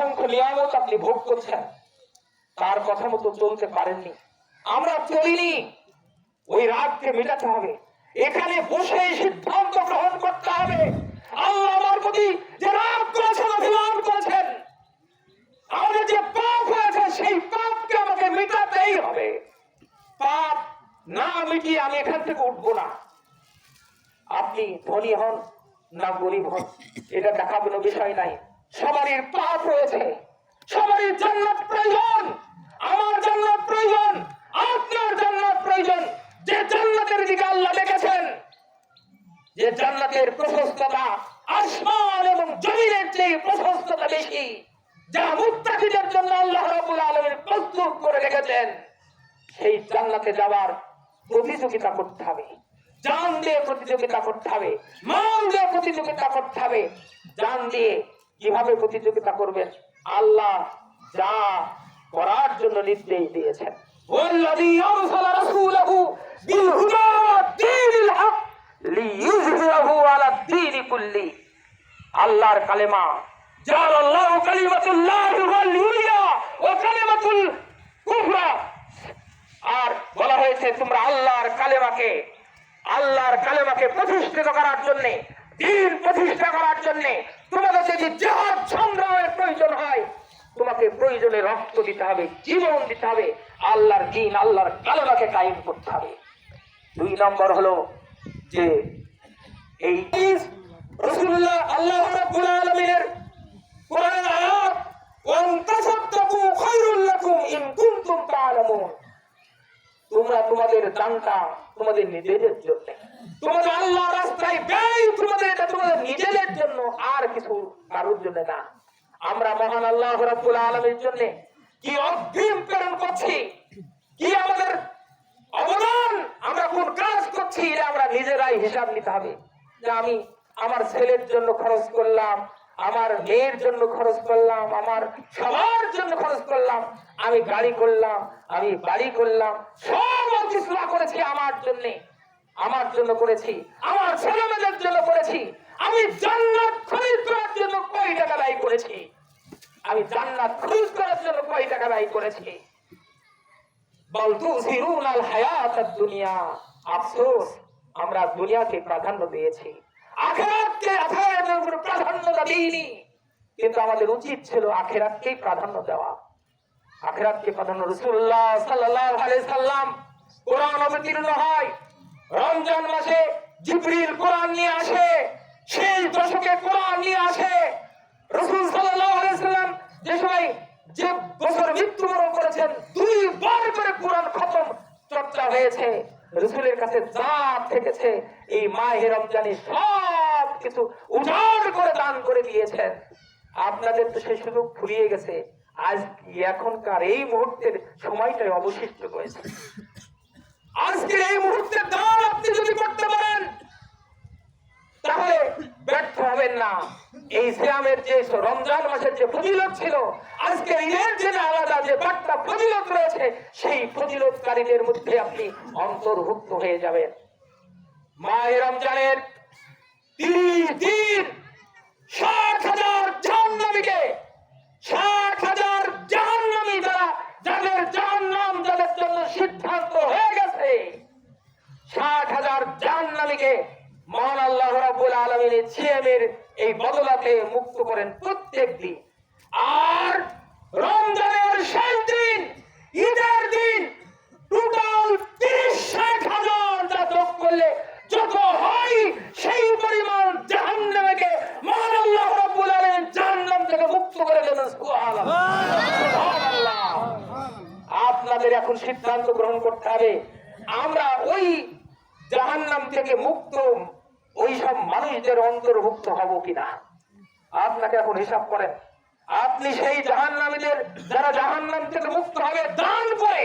অসংখ্য নিয়ামত আপনি ভোগ করছেন। তার কথা মতো চলতে পারেননি। আমরা চলিনি। ওই রাগকে মেটাতে হবে। এখানে বসে সিদ্ধান্ত গ্রহণ করতে হবে। আল্লাহ আমার প্রতি যে রাগ করেছেন, অভিমান করেছেন, আমাদের যে পাপ হয়েছে, সেই পাপকে আমাকে মেটাতেই হবে। পাপ না মিটিয়ে আমি এখান থেকে উঠবো না। আপনি ধনী হন না গরিব হন। এটা দেখা কোনো বিষয় নাই। সবারই পাপ রয়েছে। সবারই জান্নাত প্রয়োজন, আমার জান্নাত প্রয়োজন, আপনার জান্নাত প্রয়োজন। যে জান্নাতের দিকে আল্লাহ ডেকেছেন যে জান্নাতের প্রশস্ততা আসমান এবং জমিনের চেয়ে প্রশস্ততা বেশি, যা মুত্তাকিদের জন্য আল্লাহ রাব্বুল আলামিন প্রস্তুত করে রেখেছেন, সেই জান্নাতে যাওয়ার প্রতিযোগিতা করতে হবে। জান দিয়ে প্রতিযোগিতা করতে হবে, মাল দিয়ে প্রতিযোগিতা করতে হবে। জান দিয়ে কীভাবে প্রতিযোগিতা করবেন? আল্লাহ যা করার জন্য নির্দেশ দিয়েছেন। আল্লাহর কালেমা আল্লাহ ও আর বলা হয়েছে, তোমরা আল্লাহর কালেমাকে আল্লাহর কালেমাকে প্রতিষ্ঠিত করার জন্যে, দিন প্রতিষ্ঠা করার জন্য তোমাদের যদি জাহাজ সংগ্রামের প্রয়োজন হয়, তোমাকে প্রয়োজনে রক্ত দিতে হবে, জীবন দিতে হবে, আল্লাহর দিন, আল্লাহর কালেমাকে কায়েম করতে হবে। দুই নম্বর হলো যে এই রসুল্লাহ আল্লাহ রাব্বুল আলামিনের কোরআনের আয়াত ওয়ান তাসাদ্দাকু খায়রুল লাকুম ইন কুনতুম তা'লামুন তোমরা তোমাদের দানটা তোমাদের নিজেদের জন্য। তোমাদের আল্লাহ রাস্তায় ব্যয় তোমাদের এটা তোমাদের নিজেদের জন্য আর কিছু কারোর জন্য না। আমরা মহান আল্লাহ রাব্বুল আলামিনের জন্য কি অগ্রিম প্রেরণ করছি? কি আমাদের অবদান? আমরা কোন কাজ করছি? এটা আমরা নিজেরাই হিসাব নিতে হবে। যে আমি আমার ছেলের জন্য খরচ করলাম, আমার মেয়ের জন্য খরচ করলাম, আমার সবার জন্য খরচ করলাম, আমি গাড়ি করলাম, আমি বাড়ি করলাম, সব কিছু করেছি আমার জন্য। আমার জন্য করেছি, আমার ছেলে মেয়েদের জন্য করেছি, আমি জান্নাত খরিদ করার জন্য কয় টাকা ব্যয় করেছি। আমি জান্নাত খরিদ করার জন্য কয় টাকা ব্যয় করেছি। বল প্রাধান্য দিয়েছি আখেরাতকে প্রাধান্য দিইনি। কিন্তু আমাদের উচিত ছিল আখেরাতকেই প্রাধান্য দেওয়া। আখেরাতকে প্রাধান্য আলাইহি সাল্লাম কোরআন অবতীর্ণ হয়। রমজান মাসে জিবরিল কোরআন নিয়ে আসে, সেই দশকে কোরআন নিয়ে আসে। রসুল সাল্লাম যে সময় যে বছর মৃত্যুবরণ করেছেন দুইবার করে কোরআন খতম চর্চা হয়েছে। রসুলের কাছে যা থেকেছে, এই মাহে রমজানে সব কিছু উজাড় করে দান করে দিয়েছেন। আপনাদের তো সেই সুযোগ ফুরিয়ে গেছে। আজ এখনকার এই মুহূর্তের সময়টাই অবশিষ্ট রয়েছে। আজকের এই মুহূর্তে দান আপনি যদি করতে পারেন, তাহলে ব্যর্থ হবেন না। এই সিয়ামের যে রমজান মাসের যে ফজিলত ছিল আজকে ঈদের যে আলাদা যে বার্তা ফজিলত রয়েছে, সেই ফজিলতকারীদের মধ্যে আপনি অন্তর্ভুক্ত হয়ে যাবেন। মায়ের রমজানের তিরিশ দিন ষাট হাজার জাহান্নামীকে ষাট হাজার জাহান্নামী যারা যাদের জাহান্নাম যাদের জন্য সিদ্ধান্ত হয়ে গেছে ষাট হাজার জাহান্নামীকে মহান আল্লাহ রাব্বুল আলামিনের ছিয়ামের এই বদলাতে মুক্ত করেন প্রত্যেক দিন। আর রমজানের শেষ দিন, ঈদের দিন টোটাল তিরিশ ষাট হাজার যা যোগ করলে যত হয় সেই পরিমাণ জাহান্নামীকে রাব্বুল জাহান্নাম থেকে মুক্ত করে আপনাদের এখন সিদ্ধান্ত গ্রহণ করতে হবে। আমরা ওই জাহান্নাম থেকে মুক্ত ওই সব মানুষদের অন্তর্ভুক্ত হব কিনা? আপনাকে এখন হিসাব করেন। আপনি সেই জাহান্নামীদের, যারা জাহান্নাম থেকে মুক্ত হবে, দান করে।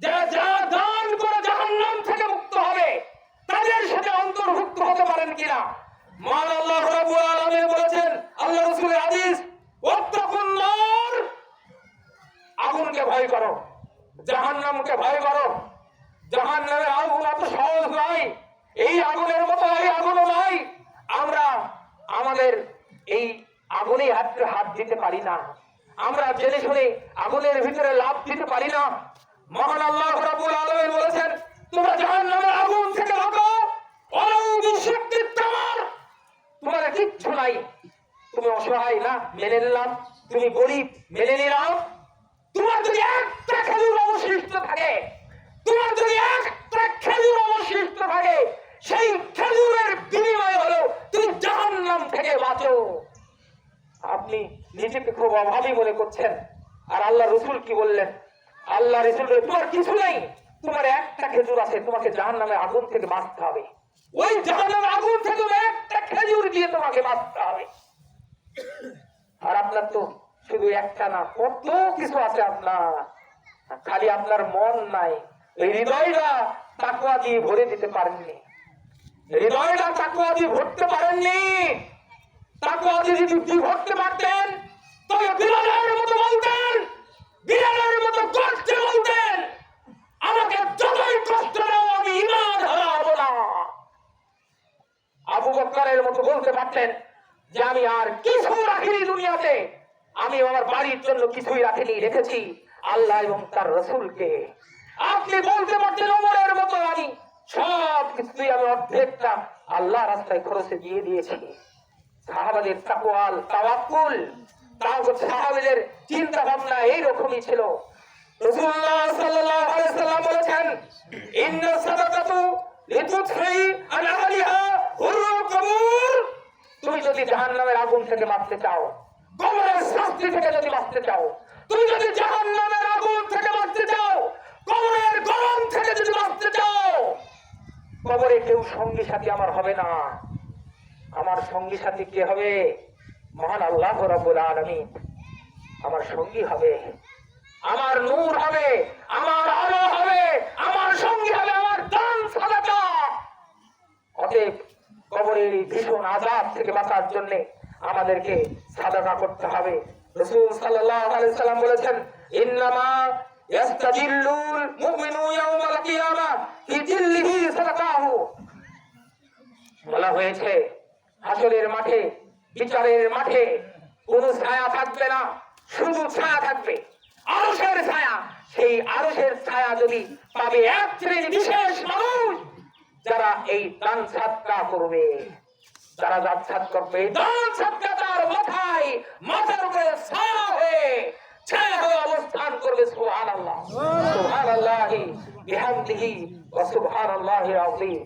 যারা যা দান করে জাহান্নাম থেকে মুক্ত হবে, তাদের সাথে অন্তর্ভুক্ত হতে পারেন কিনা? মান আল্লাহ রাব্বুল আলামিন বলেছেন আল্লাহ রাসূলের হাদিস আগুনকে ভয় করো, জাহান্নামকে ভয় করো। জাহান্নামের আগুন এত সহজ নয়। এই আগুনের মতো এই আগুনও নয় আমরা আমাদের এই আগুনে হাত হাত দিতে পারি না। আমরা জেনে শুনে আগুনের ভিতরে লাভ দিতে পারি না। মহান আল্লাহ রাব্বুল আলামিন বলেছেন, তোমরা জাহান্নামের আগুন থেকে বাঁচো। শক্তি তোমার। তোমার কিচ্ছু নাই। তুমি অসহায় না, মেনে নিলাম। তুমি গরিব, মেনে নিলাম। তোমার যদি একটা খেজুর অবশিষ্ট থাকে, তোমার যদি একটা খেজুর অবশিষ্ট থাকে সেই খেজুরের বিনিময় হলো তুমি জাহান্নাম থেকে বাঁচো। আপনি নিজেকে খুব অভাবী মনে করছেন। আর আল্লাহ রসুল কি বললেন? আল্লাহ রসুল তোমার কিছু নাই। তোমার একটা খেজুর আছে, তোমাকে জাহান নামে আগুন থেকে বাঁচতে হবে। ওই জাহান নামে আগুন থেকে একটা খেজুর দিয়ে তোমাকে বাঁচতে হবে। আর আপনার তো শুধু একটা না, কত কিছু আছে আপনার। খালি আপনার মন নাই, হৃদয়টা তাকুয়া দিয়ে ভরে দিতে পারেননি। হৃদয়টা তাকুয়া দিয়ে ভরতে পারেননি। তাকুয়া দিয়ে যদি ভরতে পারতেন, তবে বিড়ালের মতো বলতেন, বিড়ালের মতো করতে বলতেন, আমাকে যতই কষ্ট দাও, আমি ইমান হারাবো না। আবু বক্করের মতো বলতে পারতেন যে, আমি আর কিছু রাখিনি দুনিয়াতে। আমি আমার বাড়ির জন্য কিছুই রাখিনি, রেখেছি আল্লাহ এবং তার রসুলকে। আপনি বলতে পারতেন, ওমরের মতো আমি সব কিছুই আমি অর্ধেকটা আল্লাহ রাস্তায় খরচে দিয়ে দিয়েছি। সাহাবাদের তাকওয়াল, তাওয়াক্কুল, তাও সাহাবাদের চিন্তা ভাবনা এইরকমই ছিল। তুমি যদি আগুন থেকে বাঁচতে চাও কবরের শাস্তি থেকে যদি বাঁচতে চাও, তুমি যদি জাহান্নামের আগুন থেকে বাঁচতে চাও কবরের গরম থেকে যদি বাঁচতে চাও কবরে কেউ সঙ্গী সাথী আমার হবে না। আমার সঙ্গী সাথী কে হবে? মহান আল্লাহ রব্বুল আলামিন। আমার সঙ্গী হবে। আমার নূর হবে। আমার আলো হবে। আমার সঙ্গী হবে আমার দান সাদাকা। অতএব কবরের ভীষণ আজাব থেকে বাঁচার জন্য আমাদেরকে সাদাকা করতে হবে। রসুল সাল্লাহ আলাইহি সাল্লাম বলেছেন, ইন্নামা ইয়াস্তাজিল্লুল মুমিনু ইয়াউমাল কিয়ামা ফি জিল্লিহি সাদাকাহু বলা হয়েছে, হাসরের মাঠে, বিচারের মাঠে কোনো ছায়া থাকবে না, শুধু ছায়া থাকবে। আরশের ছায়া, সেই আরশের ছায়া যদি পাবে এক শ্রেণি বিশেষ মানুষ, যারা এই দান সাতকা করবে। যারা দান সাত করবে, দান সাতকা তার মাথায়, মাথার উপরে ছায়া হয়ে ছায়া হয়ে অবস্থান করবে সুবহানাল্লাহ। সুবহানাল্লাহি বিহামদিহি ওয়া সুবহানাল্লাহিল আযীম।